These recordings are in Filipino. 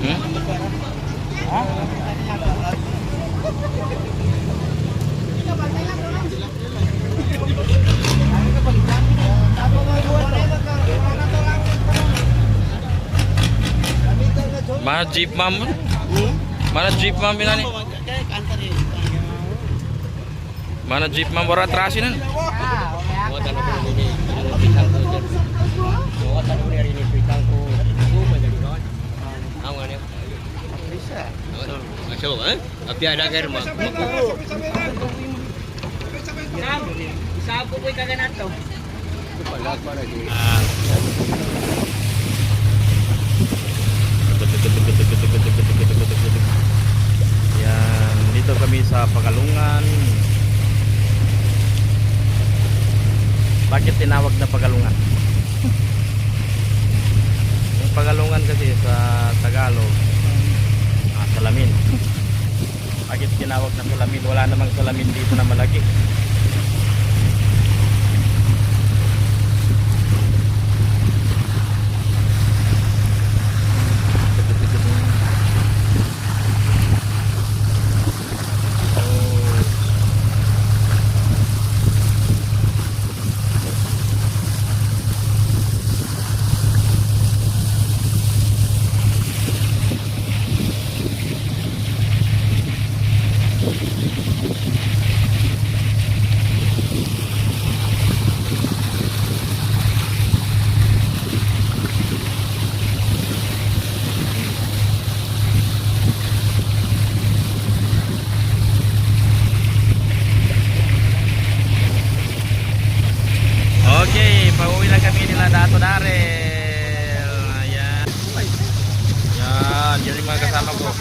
Hmm? Mana jeep ma'am? Mana jeep ma'am binani? Mana jeep ma'am wala atrasin Allah, eh? Tapi ada air mah. Isapo ko'y kaganat to. Yan, dito kami sa Pagalungan. Bakit tinawag na Pagalungan? Yung Pagalungan kasi sa Tagalog, ah, salamin. Bakit tinawag na salamin? Wala namang salamin dito na malaki. Oh. Okay, pauwi na kami nila Dato Darel. Ayan. Yan, yan yung mga kasama ko.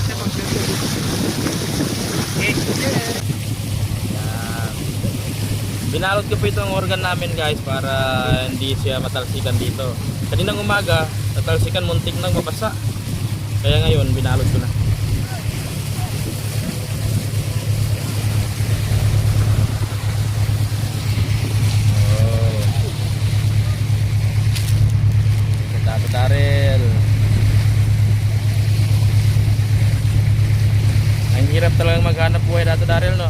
Yan. Binalot ko po itong organ namin guys para hindi siya matalsikan dito. Kaninang umaga, natalsikan muntik nang mabasa. Kaya ngayon, binalot ko na. Maghanap buhay Dato Darel no.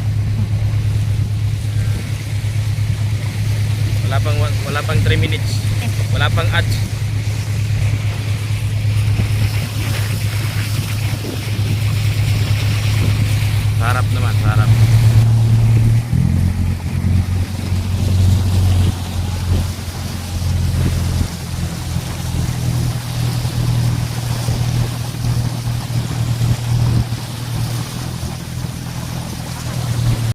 Wala pang wala pang 3 minutes. Wala pang ads.